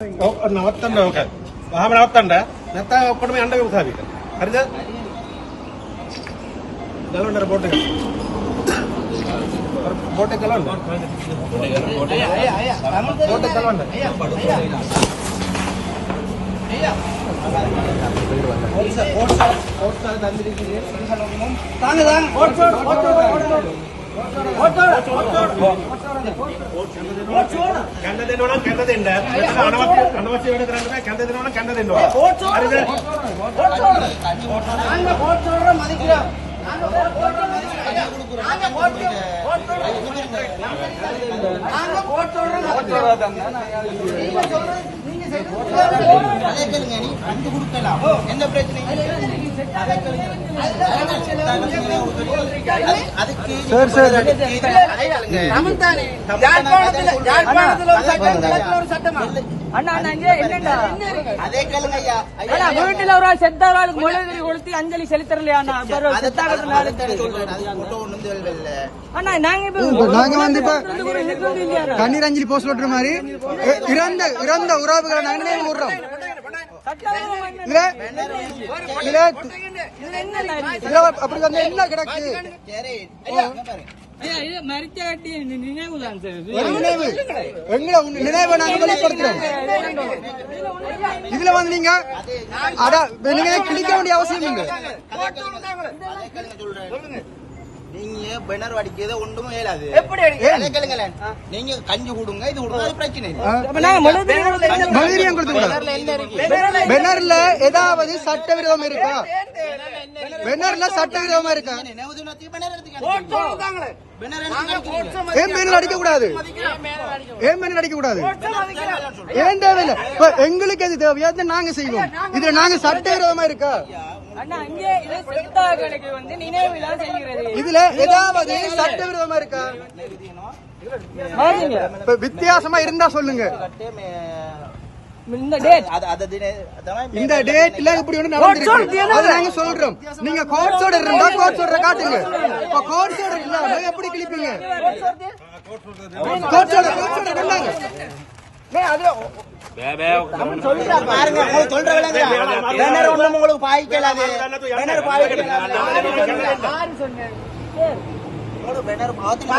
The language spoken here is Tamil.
ನಲವತ್ತೆಂಟು ಅವಕಾಶ ಆ ನಲವತ್ತೆಂಡ ನೆತ್ತ ಒಪ್ಪಡಮೆ ಅಂಡ ಸಾಬಿಟ್ಟು ಅರಿದ ಗಲಂಡರ ಬೋಟೆ ಬೋಟೆ ಗಲಂಡ ಬೋಟೆ ಗಲಂಡ ಓಟ್ಸ್ ಓಟ್ಸ್ ತಂದಿರಿದ್ದೀನಿ ತಾನೆ ತಾನೆ ಓಟ್ಸ್ ಓಟ್ಸ್ ಓಟ್ಸ್ కెంద తినడం కెంద తిండ అనవచ్చి వెనకరంటే కెంద తినడం కెంద తిండ நாங்க போட்டு சொல்றோம் நீ கண்டு கொடுக்கலாம் எந்த ஒரு சட்டம் கிழக்குல ஒரு சட்டமா? அண்ணா அண்ணா இங்க என்னண்டா அதே கேளுங்க ஐயா அண்ணா வீட்டுல ஒரு ஆள் முழுவதும் கொளுத்தி அஞ்சலி செலுத்தலையா அண்ணா? நாங்க நாங்க வந்து இப்ப? கண்ணீர் அஞ்சலி போஸ்ட் ஓட்டுற மாதிரி இறந்த இறந்த உறவுகளை நாங்க நினைவு கூறுறோம் சட்டவிரோதமா என்ன? இதுல இதுல அப்படி வந்து என்ன கிடக்கு? நினைவு. எங்களை உங்க நினைவை நாங்க வெளிப்படுத்துறோம் இதுல வந்து நீங்க அட நீங்க கிளிக்க வேண்டிய அவசியம் இல்லை. நீங்க பெனர் அடிக்கிறது ஒன்றும் இயலாது. எப்படி அடிக்க? அதே கேளுங்களேன். நீங்க கஞ்சி கொடுங்க இது கொடுங்க அது பிரச்சனை பெனர்ல ஏதாவது சட்டவிரோதம் இருக்கா? பெனர்ல சட்டவிரோதமா இருக்கா? ஏன் பேனர் அடிக்க கூடாது. ஏன் பேனர் அடிக்க கூடாது. ஏன் தேவையில்லை எங்களுக்கு எது தேவையோ அதை நாங்க செய்வோம். இதுல நாங்க சட்டவிரோதமா இருக்கா? இதுல ஏதாவது சட்டவிரோதமா இருக்கா? வித்தியாசமா இருந்தா சொல்லுங்க. இந்த டேட்ல இப்படி ஒண்ணு நடந்திருக்கு. அது நாங்க சொல்றோம். நீங்க கோர்ட் ஆர்டர் இருந்தா கோர்ட் ஆர்டர் காட்டுங்க. இப்ப கோர்ட் ஆர்டர் இல்லாம எப்படி கிழிப்பீங்க? கோர்ட் ஆர்டர் கோர்ட் கொண்டாங்க. பாருங்க உங்களுக்கு சொல்ற விலங்கு பெனர் ஒண்ணும் உங்களுக்கு பாய்க்கலாது பெனர் பாய்க்கலாது உங்களுக்கு பெனர் பார்த்து